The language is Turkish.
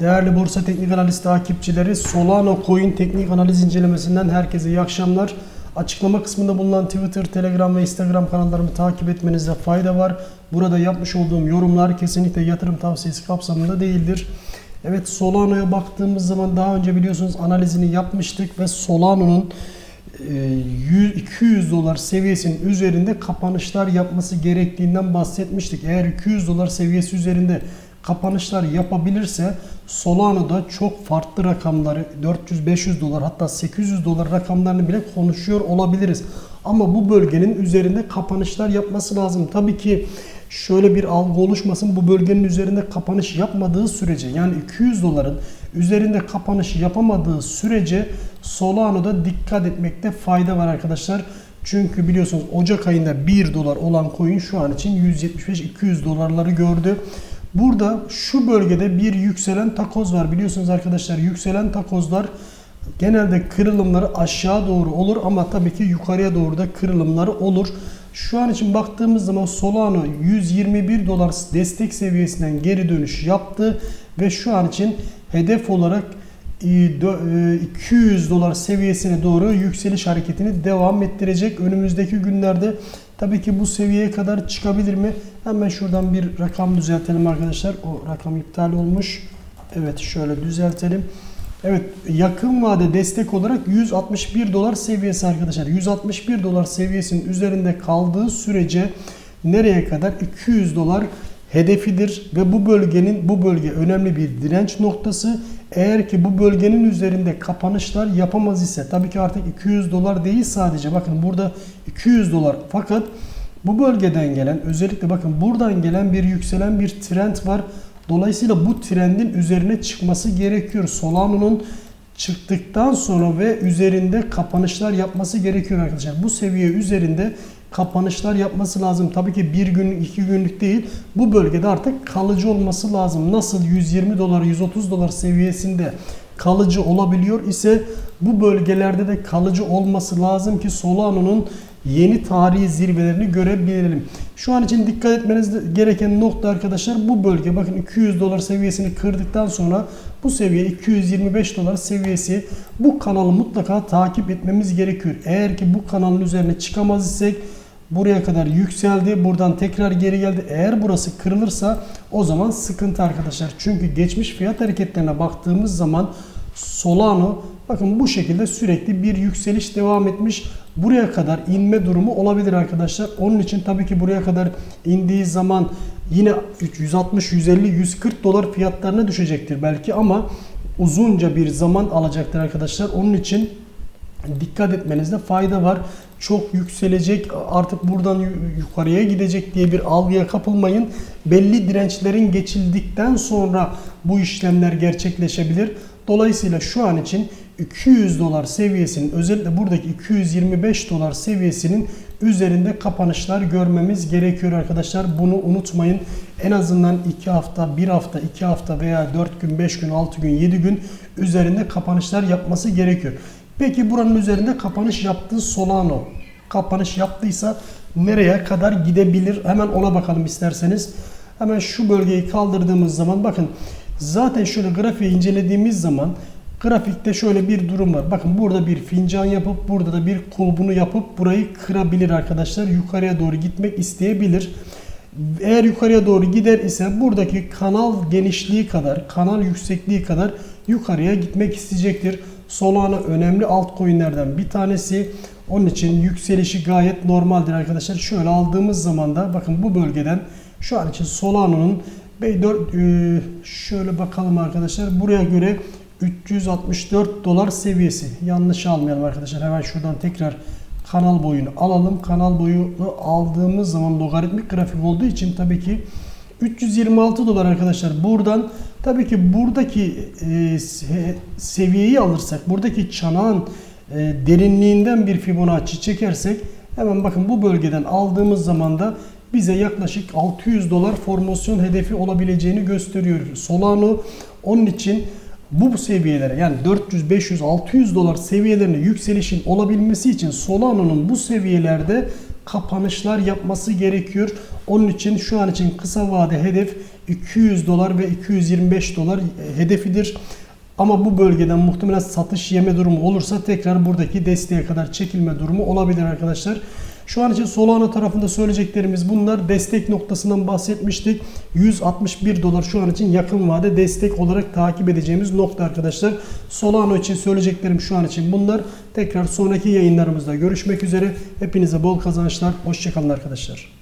Değerli Borsa Teknik Analiz takipçileri Solano Coin teknik analiz incelemesinden herkese iyi akşamlar. Açıklama kısmında bulunan Twitter, Telegram ve Instagram kanallarımı takip etmenizde fayda var. Burada yapmış olduğum yorumlar kesinlikle yatırım tavsiyesi kapsamında değildir. Evet Solano'ya baktığımız zaman daha önce biliyorsunuz analizini yapmıştık ve Solano'nun e, 100 200 dolar seviyesinin üzerinde kapanışlar yapması gerektiğinden bahsetmiştik. Eğer 200 dolar seviyesi üzerinde kapanışlar yapabilirse Solano'da çok farklı rakamları 400-500 dolar hatta 800 dolar rakamlarını bile konuşuyor olabiliriz. Ama bu bölgenin üzerinde kapanışlar yapması lazım. Tabii ki şöyle bir algı oluşmasın bu bölgenin üzerinde kapanış yapmadığı sürece yani 200 doların üzerinde kapanış yapamadığı sürece Solano'da dikkat etmekte fayda var arkadaşlar. Çünkü biliyorsunuz Ocak ayında 1 dolar olan coin şu an için 175-200 dolarları gördü. Burada şu bölgede bir yükselen takoz var. Biliyorsunuz arkadaşlar yükselen takozlar genelde kırılımları aşağı doğru olur ama tabii ki yukarıya doğru da kırılımları olur. Şu an için baktığımız zaman Solano 121 dolar destek seviyesinden geri dönüş yaptı ve şu an için hedef olarak e, dö- e, 200 dolar seviyesine doğru yükseliş hareketini devam ettirecek. Önümüzdeki günlerde tabii ki bu seviyeye kadar çıkabilir mi? Hemen şuradan bir rakam düzeltelim arkadaşlar. O rakam iptal olmuş. Evet şöyle düzeltelim. Evet yakın vade destek olarak 161 dolar seviyesi arkadaşlar. 161 dolar seviyesinin üzerinde kaldığı sürece nereye kadar 200 dolar hedefidir ve bu bölgenin bu bölge önemli bir direnç noktası. Eğer ki bu bölgenin üzerinde kapanışlar yapamaz ise tabii ki artık 200 dolar değil sadece bakın burada 200 dolar fakat bu bölgeden gelen özellikle bakın buradan gelen bir yükselen bir trend var. Dolayısıyla bu trendin üzerine çıkması gerekiyor. Solano'nun çıktıktan sonra ve üzerinde kapanışlar yapması gerekiyor arkadaşlar. Bu seviye üzerinde kapanışlar yapması lazım. Tabii ki bir günlük, iki günlük değil. Bu bölgede artık kalıcı olması lazım. Nasıl 120 dolar, 130 dolar seviyesinde kalıcı olabiliyor ise bu bölgelerde de kalıcı olması lazım ki Solano'nun yeni tarihi zirvelerini görebilelim. Şu an için dikkat etmeniz gereken nokta arkadaşlar bu bölge. Bakın 200 dolar seviyesini kırdıktan sonra bu seviye 225 dolar seviyesi. Bu kanalı mutlaka takip etmemiz gerekiyor. Eğer ki bu kanalın üzerine çıkamaz isek buraya kadar yükseldi. Buradan tekrar geri geldi. Eğer burası kırılırsa o zaman sıkıntı arkadaşlar. Çünkü geçmiş fiyat hareketlerine baktığımız zaman Solano bakın bu şekilde sürekli bir yükseliş devam etmiş. Buraya kadar inme durumu olabilir arkadaşlar. Onun için tabii ki buraya kadar indiği zaman yine 160, 150, 140 dolar fiyatlarına düşecektir belki ama uzunca bir zaman alacaktır arkadaşlar. Onun için dikkat etmenizde fayda var. Çok yükselecek artık buradan yukarıya gidecek diye bir algıya kapılmayın. Belli dirençlerin geçildikten sonra bu işlemler gerçekleşebilir. Dolayısıyla şu an için 200 dolar seviyesinin özellikle buradaki 225 dolar seviyesinin üzerinde kapanışlar görmemiz gerekiyor arkadaşlar. Bunu unutmayın. En azından 2 hafta, 1 hafta, 2 hafta veya 4 gün, 5 gün, 6 gün, 7 gün üzerinde kapanışlar yapması gerekiyor. Peki buranın üzerinde kapanış yaptığı Solano kapanış yaptıysa nereye kadar gidebilir? Hemen ona bakalım isterseniz. Hemen şu bölgeyi kaldırdığımız zaman bakın zaten şöyle grafiği incelediğimiz zaman grafikte şöyle bir durum var. Bakın burada bir fincan yapıp burada da bir kulbunu yapıp burayı kırabilir arkadaşlar. Yukarıya doğru gitmek isteyebilir. Eğer yukarıya doğru gider ise buradaki kanal genişliği kadar, kanal yüksekliği kadar yukarıya gitmek isteyecektir. Solana önemli altcoin'lerden bir tanesi. Onun için yükselişi gayet normaldir arkadaşlar. Şöyle aldığımız zaman da bakın bu bölgeden şu an için Solana'nın şöyle bakalım arkadaşlar. Buraya göre 364 dolar seviyesi. Yanlış almayalım arkadaşlar. Hemen şuradan tekrar kanal boyunu alalım. Kanal boyunu aldığımız zaman logaritmik grafik olduğu için tabii ki 326 dolar arkadaşlar. Buradan tabii ki buradaki e, seviyeyi alırsak, buradaki çanağın e, derinliğinden bir Fibonacci çekersek hemen bakın bu bölgeden aldığımız zaman da bize yaklaşık 600 dolar formasyon hedefi olabileceğini gösteriyor. Solano onun için bu seviyelere yani 400, 500, 600 dolar seviyelerine yükselişin olabilmesi için Solano'nun bu seviyelerde kapanışlar yapması gerekiyor. Onun için şu an için kısa vade hedef 200 dolar ve 225 dolar e, hedefidir. Ama bu bölgeden muhtemelen satış yeme durumu olursa tekrar buradaki desteğe kadar çekilme durumu olabilir arkadaşlar. Şu an için Solana tarafında söyleyeceklerimiz bunlar. Destek noktasından bahsetmiştik. 161 dolar şu an için yakın vade destek olarak takip edeceğimiz nokta arkadaşlar. Solana için söyleyeceklerim şu an için bunlar. Tekrar sonraki yayınlarımızda görüşmek üzere. Hepinize bol kazançlar. Hoşçakalın arkadaşlar.